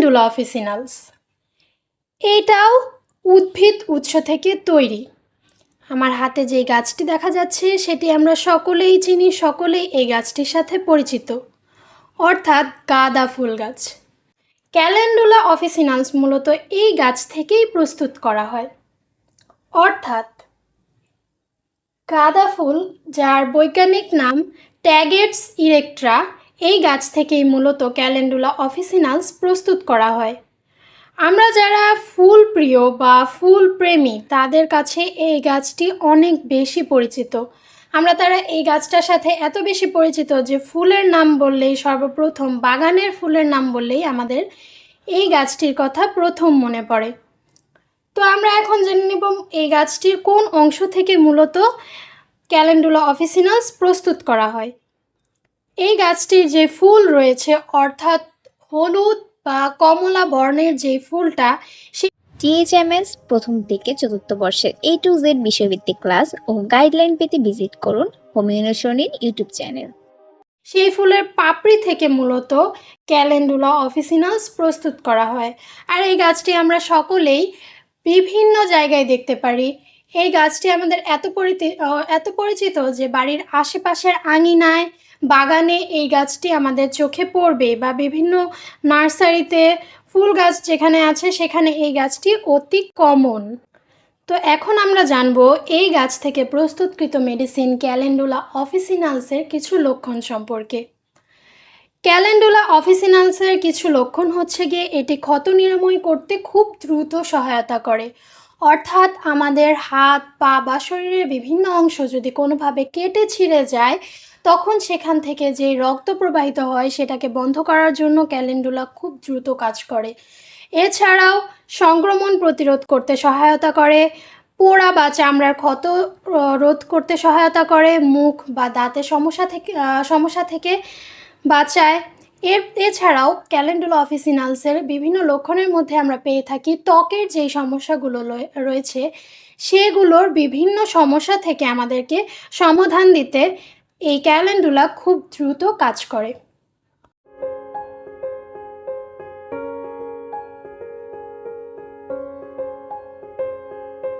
Calendula অফিসিনালস এইটাও উদ্ভিদ উৎস থেকে তৈরি। আমার হাতে যে গাছটি দেখা যাচ্ছে, সেটি আমরা সকলেই চিনি, সকলেই এই গাছটির সাথে পরিচিত। অর্থাৎ গাঁদা ফুল গাছ। ক্যালেন্ডুলা অফিসিনালস মূলত এই গাছ থেকেই প্রস্তুত করা হয়। অর্থাৎ গাঁদা ফুল, যার বৈজ্ঞানিক নাম ট্যাগেটস ইরেক্ট্রা এই গাছ থেকেই মূলত ক্যালেন্ডুলা অফিসিনালস প্রস্তুত করা হয়। আমরা যারা ফুল প্রিয় বা ফুল প্রেমী তাদের কাছে এই গাছটি অনেক বেশি পরিচিত। আমরা তারা এই গাছটার সাথে এত বেশি পরিচিত যে ফুলের নাম বললেই সর্বপ্রথম, বাগানের ফুলের নাম বললেই আমাদের এই গাছটির কথা প্রথম মনে পড়ে। তো আমরা এখন জেনে নেব এই গাছটির কোন অংশ থেকে মূলত ক্যালেন্ডুলা অফিসিনালস প্রস্তুত করা হয়। এই গাছটির যে ফুল রয়েছে অর্থাৎ হলুদ বা কমলা বর্ণের যে ফুলটা সে টিএইচএমএস প্রথম থেকে চতুর্থ বর্ষের এ টু জেড বিষয়ভিত্তিক ক্লাস ও গাইডলাইন পেতে ভিজিট করুন হোমিওনেশনের ইউটিউব চ্যানেল। সেই ফুলের পাপড়ি থেকে মূলত ক্যালেন্ডুলা অফিসিনালস প্রস্তুত করা হয়। আর এই গাছটি আমরা সকলেই বিভিন্ন জায়গায় দেখতে পারি। এই গাছটি আমাদের এত পরিচিত এত পরিচিত যে বাড়ির আশেপাশের আঙিনায় বাগানে এই গাছটি আমাদের চোখে পড়বে বা বিভিন্ন নার্সারিতে ফুল গাছ যেখানে আছে সেখানে এই গাছটি অতি কমন। তো এখন আমরা জানব এই গাছ থেকে প্রস্তুতকৃত মেডিসিন ক্যালেন্ডুলা অফিসিনালসের কিছু লক্ষণ সম্পর্কে। ক্যালেন্ডুলা অফিসিনালসের কিছু লক্ষণ হচ্ছে গিয়ে এটি ক্ষত নিরাময় করতে খুব দ্রুত সহায়তা করে। অর্থাৎ আমাদের হাত, পা বা শরীরের বিভিন্ন অংশ যদি কোনোভাবে কেটে ছিঁড়ে যায়, তখন সেখান থেকে যে রক্ত প্রবাহিত হয় সেটাকে বন্ধ করার জন্য ক্যালেন্ডুলা খুব দ্রুত কাজ করে। এছাড়াও সংক্রমণ প্রতিরোধ করতে সহায়তা করে, পোড়া বা চামড়ার ক্ষত রোধ করতে সহায়তা করে, মুখ বা দাঁতের সমস্যা থেকে সমস্যা থেকে বাঁচায়। এর এছাড়াও ক্যালেন্ডুলা অফিসিনালসের বিভিন্ন লক্ষণের মধ্যে আমরা পেয়ে থাকি ত্বকের যেই সমস্যাগুলো রয়েছে, সেগুলোর বিভিন্ন সমস্যা থেকে আমাদেরকে সমাধান দিতে এই ক্যালেন্ডুলা খুব দ্রুত কাজ করে।